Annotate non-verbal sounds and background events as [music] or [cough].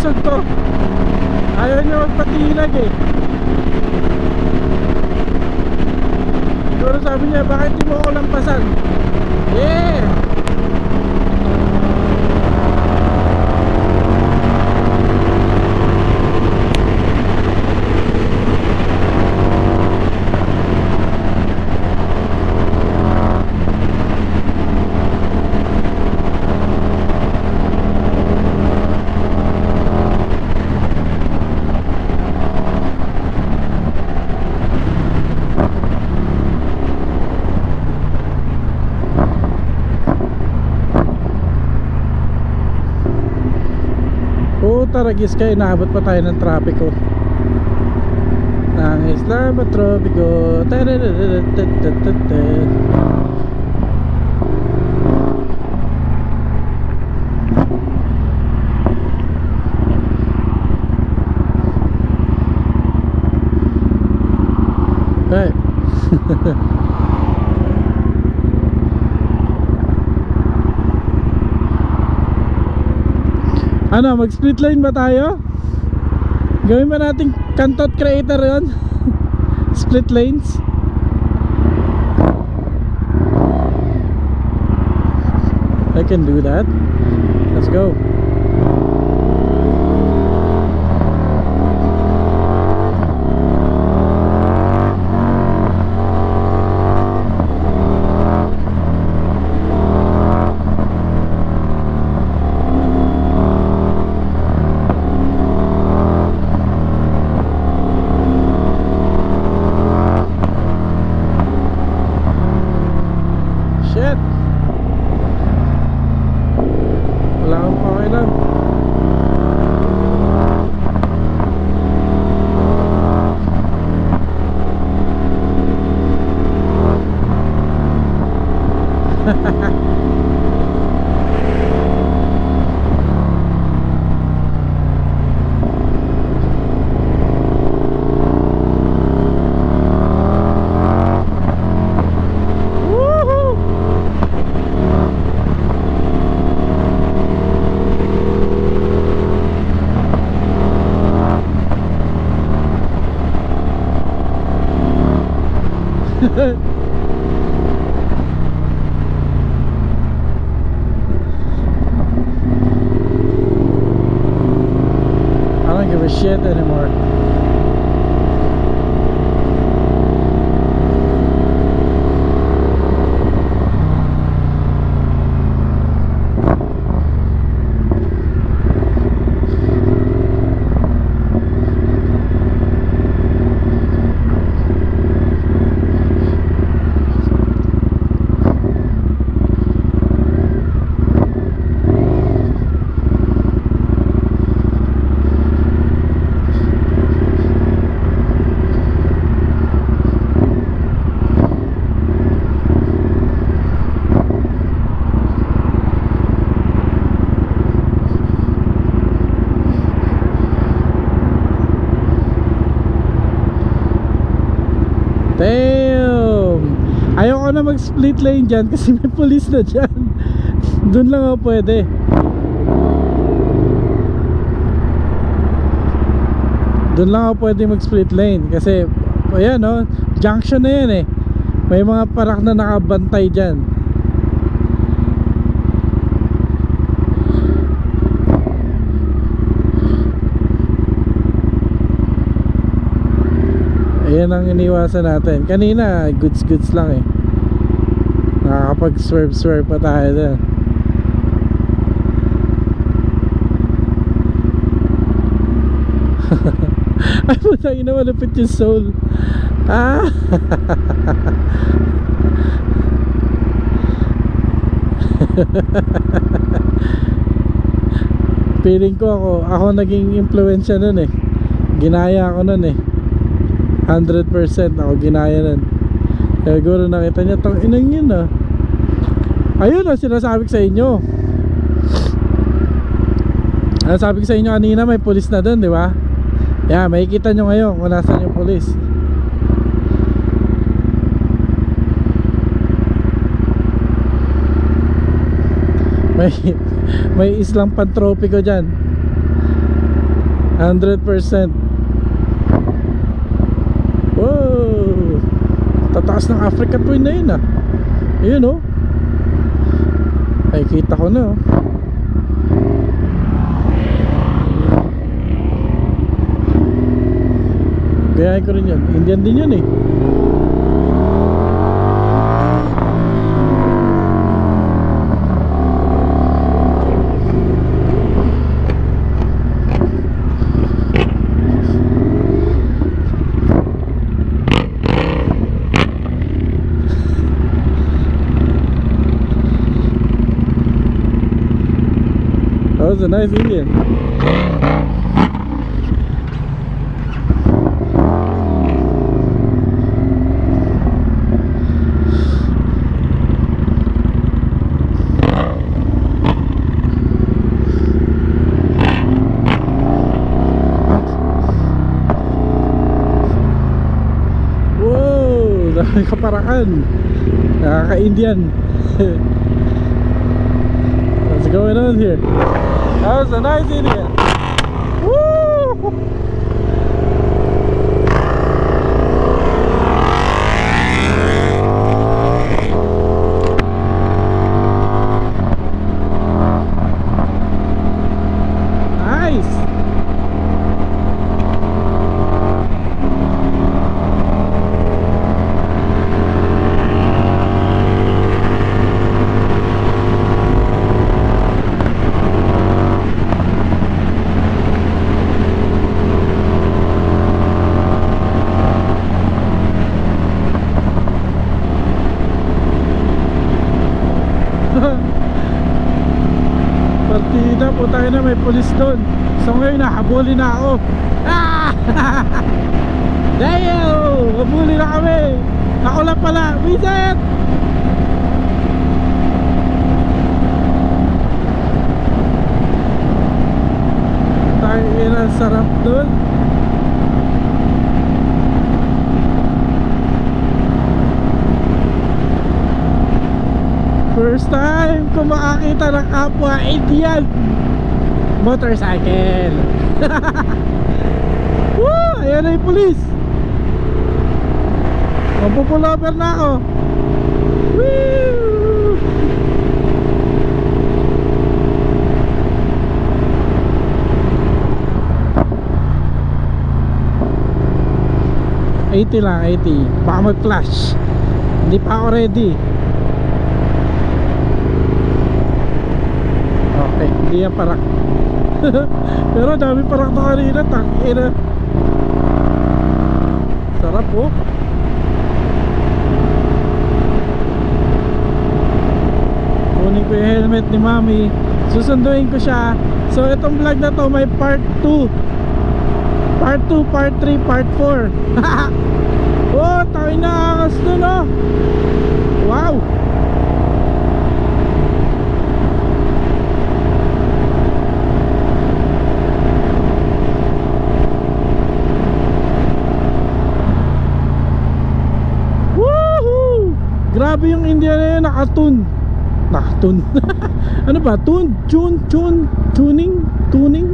lulusot to. Ayaw niya magpatilag eh. Siguro sabi niya, bakit di mo ako lampasan? Yeah! Puta ragis kayo, inaabot pa tayo ng trapiko. Ng Isla Tropiko Hey [laughs] Ano, mag-split lane ba tayo? Gawin ba nating kantot creator yon? [laughs] split lanes? I can do that. Let's go. Ha ha ha. Shit anymore. Damn! Ayoko na mag-split lane dyan kasi [laughs] may police na dyan. Doon lang ako pwede. Doon lang ako pwede mag-split lane kasi ayan no, junction na yan eh. May mga parak na nakabantay dyan. Ayan ang iniwasan natin. Kanina, goods goods lang eh. Nakakapag swerve swerve pa tayo dun. [laughs] Ay puta, ina malapit yung soul. Ah! [laughs] Feeling ko ako, ako naging impluensya nun eh. Ginaya ako nun eh. 100% ako ginaya nun. Kaya siguro nakita niya, tang inang yun ah. Ayun ah, sinasabi sa inyo. Ano sabi sa inyo kanina, may pulis na doon, di ba? Yeah, makikita nyo ngayon kung nasan yung pulis. May may islang pantropiko dyan. 100% Wow Tataas ng Africa Twin na yun ah. Ayun oh. Ay kita ko na oh. Gayahin ko rin yan Indian din yun eh was a nice [laughs] Indian. Wow! Dami kaparakan. Nakaka-Indian. What's going on here? That was a nice Indian. Tayo na may pulis doon. So ngayon nahabulin na ako. Ah! [laughs] Damn! Habulin na kami! Ako lang pala! Vincent! Tayo ina sarap doon. First time ko makakita ng kapwa Indian motorcycle. [laughs] Woo! Ayan na yung police. Mapupulover na ako. Woo! Eighty lang, 80 Baka mag-flash Hindi pa ako ready Okay, hindi yan parak [laughs] Pero dami parak na kanina Tangina. Sarap oh. Kunin ko yung helmet ni mami. Susunduin ko siya. So itong vlog na to may part 2 Part 2, part 3, part 4 [laughs] Oh, tayo na angas dun oh. Wow Woohoo! Grabe yung India na yun, nakatun Nakatun [laughs] Ano ba? Tune? Tune? Tune? Tuning? Tuning?